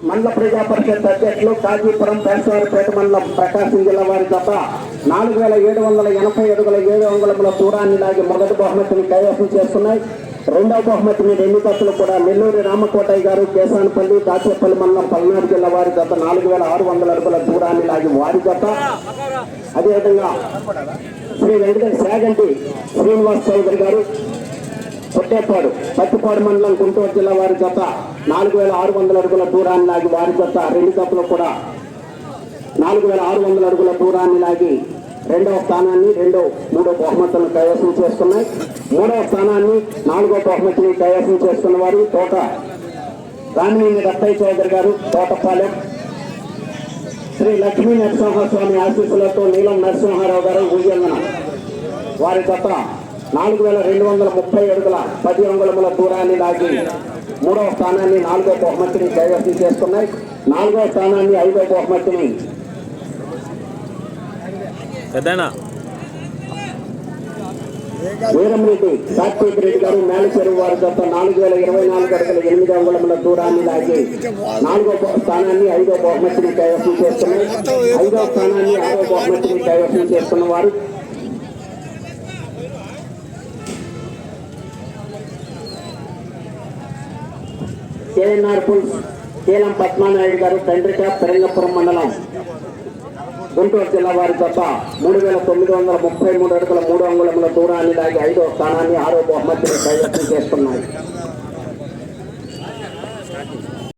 మండల ప్రజా పరిషత్ అధ్యక్షులు కాజీపురం పేట మండలం ప్రకాశం జిల్లా వారి జత నాలుగు వేల ఏడు వందల ఎనభై అడుగుల ఏడు అంగుళముల దూరాన్ని లాగి మొదటి బహుమతిని కైవసం చేస్తున్నాయి. రెండవ బహుమతిని రెండు జతలు కూడా నెల్లూరి రామకోటయ్య గారు కేసానపల్లి దాచేపల్లి మండలం పల్నాడు జిల్లా వారి జత నాలుగు వేల ఆరు వందల అడుగుల దూరాన్ని లాగి వారి జత అదేవిధంగా శ్రీ వెంకటేశ్వర శాగంటి శ్రీనివాస్ చౌదరి గారు పుట్టేపాడు పత్తిపాడు మండలం గుంటూరు జిల్లా వారి జత నాలుగు వేల ఆరు వందల అడుగుల దూరాన్ని లాగి వారి జత రెండు జతలు కూడా నాలుగు వేల ఆరు వందల అడుగుల దూరాన్ని లాగి రెండవ స్థానాన్ని రెండో మూడో బహుమతులను కైవసం చేస్తున్నాయి. మూడవ స్థానాన్ని నాలుగో బహుమతిని కైవసం చేస్తున్న వారు తోట రామినేని రత్తయ్య చౌదరి గారు తోటపాలెం శ్రీ లక్ష్మీ నరసింహస్వామి ఆశీస్సులతో నీలం నరసింహారావు గారు ఉయ్యన్న వారి జత నాలుగు వేల రెండు వందల ముప్పై అడుగుల పది అంగుళముల దూరాన్ని లాగి మూడవ స్థానాన్ని నాలుగో బహుమతిని కైవసం చేసుకున్నాయి నాలుగో స్థానాన్ని ఐదో బహుమతిని వీరంరెడ్డి కార్తీక్ రెడ్డి గారు మేలచెరువు వారి జత నాలుగు వేల ఇరవై నాలుగు అడుగుల ఎనిమిది అంగుళముల దూరాన్ని లాగి నాలుగో స్థానాన్ని ఐదో బహుమతిని కైవసం చేసుకున్నాయి ఐదో స్థానాన్ని ఆరో బహుమతిని కైవసం చేసుకున్న వారు కేఎన్ఆర్ పుల్స్ కేలం పద్మానాయుడు గారు తండ్రిక పెరంగపురం మండలం. గుంటూరు జిల్లా వారి తప్ప మూడు వేల తొమ్మిది వందల ముప్పై మూడు అడుగుల మూడు అంగుళముల దూరాన్ని లాగి ఐదో స్థానాన్ని ఆరో బహుమతిని కైవసం చేస్తున్నాయి.